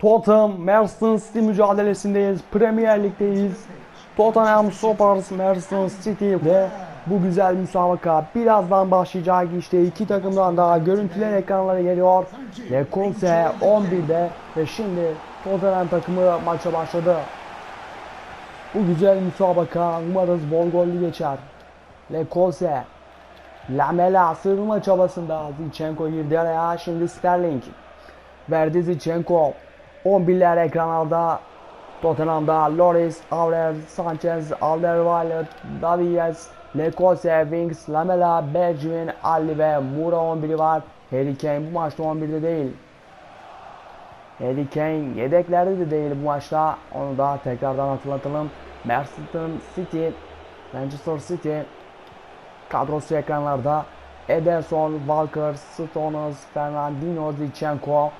Tottenham Manchester City mücadelesindeyiz. Premier Lig'deyiz. Tottenham Spurs Manchester City ve bu güzel müsabaka birazdan başlayacak. İşte iki takımdan daha görüntüler ekranlara geliyor. Lekonse 11'de ve şimdi Tottenham takımı maça başladı. Bu güzel müsabaka umarız bol gollü geçer. Lekonse Lamela sığınma çabasında Zinchenko girdi araya şimdi Sterling verdi Zinchenko 11'ler ekranlarda Tottenham'da Loris, Aurel, Sanchez, Alderweireld, Davies, Lekose, Wings, Lamela, Bergwijn, Ali ve Mura 11'i var. Harry Kane bu maçta 11'de değil. Harry Kane yedeklerde de değil bu maçta. Onu da tekrardan hatırlatalım. Manchester City, Manchester City kadrosu ekranlarda. Ederson, Walker, Stones, Fernandinho, Zinchenko,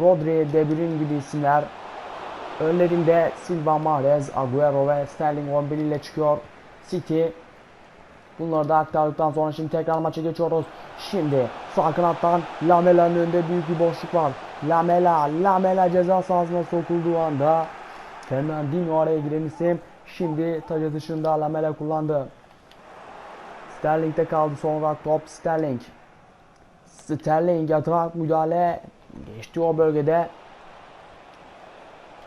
Rodri, De Bruyne gibi isimler. Önlerinde Silva, Mahrez, Agüero ve Sterling 11 ile çıkıyor. City Bunları da aktardıktan sonra şimdi tekrar maça geçiyoruz. Şimdi sağ kanattan Lamela'nın önünde büyük bir boşluk var. Lamela, Lamela ceza sahasına sokulduğu anda Fernandinho araya giren isim. Şimdi taca dışında Lamela kullandı. Sterling'de kaldı sonra top Sterling. Sterling yatarak müdahale geçti o bölgede.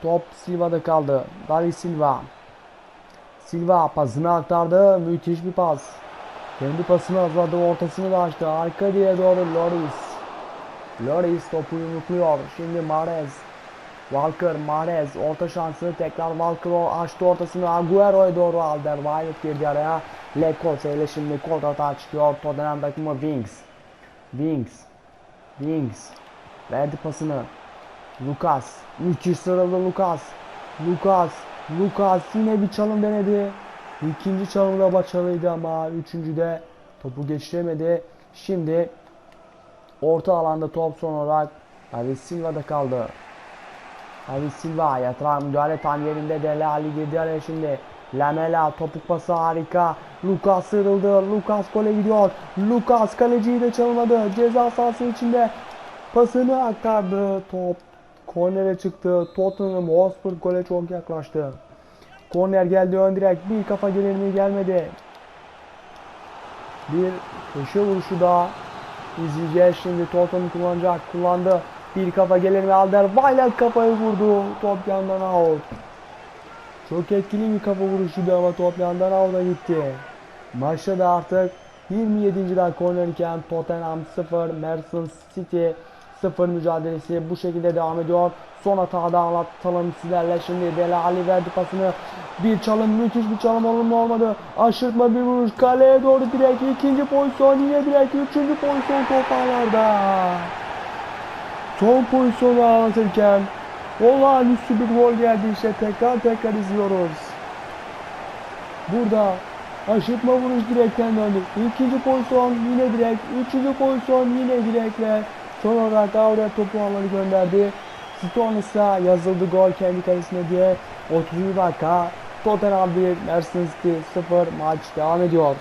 Top Silva'da kaldı. David Silva. Silva pasını aktardı. Müthiş bir pas. Kendi pasını hazırladı. Ortasını da açtı. Arka diye doğru Loris. Loris topu yumrukluyor. Şimdi Mahrez. Walker, Mahrez orta şansı tekrar Walker açtı ortasını Agüero'ya doğru Alderweireld girdi araya. Lekose ile şimdi kontrata çıkıyor Tottenham takımı Wings. Wings. Wings. Verdi pasını. Lucas. Müthiş sıraladı Lucas. Lucas. Lucas yine bir çalım denedi. İkinci çalımda başarılıydı ama üçüncüde topu geçiremedi. Şimdi orta alanda top son olarak David Silva'da kaldı. David Silva yatıran müdahale tam yerinde Dele Ali girdi araya şimdi. Lamela topuk pası harika. Lucas sıyrıldı. Lucas gole gidiyor. Lucas kaleciyi de çalmadı. Ceza sahası içinde pasını aktardı. Top kornere çıktı. Tottenham Hotspur gole çok yaklaştı. Korner geldi ön direk. Bir kafa gelir mi gelmedi. Bir köşe vuruşu daha izleyeceğiz. Şimdi Tottenham kullanacak. Kullandı. Bir kafa gelir mi Alderweireld kafayı vurdu. Top yandan out. Çok etkili bir kafa vuruşuydu ama top yandan out'a gitti. Maçta da artık 27. dakika oynanırken Tottenham 0, Manchester City 0 mücadelesi bu şekilde devam ediyor. Son hatada anlatalım sizlerle şimdi Dele Ali verdi pasını. Bir çalım müthiş bir çalım olumlu olmadı. Aşırtma bir vuruş kaleye doğru direkt ikinci pozisyon yine direkt üçüncü pozisyon toplarlarda. Son pozisyonu anlatırken olağanüstü bir gol geldi işte tekrar tekrar izliyoruz. Burada aşırtma vuruş direkten döndü. İkinci pozisyon yine direkt. Üçüncü pozisyon yine direkt ve son olarak Aurel topu alanı gönderdi. Stones'a yazıldı gol kendi kalesine diye 30. dakika Tottenham 1, Manchester City 0 maç devam ediyor.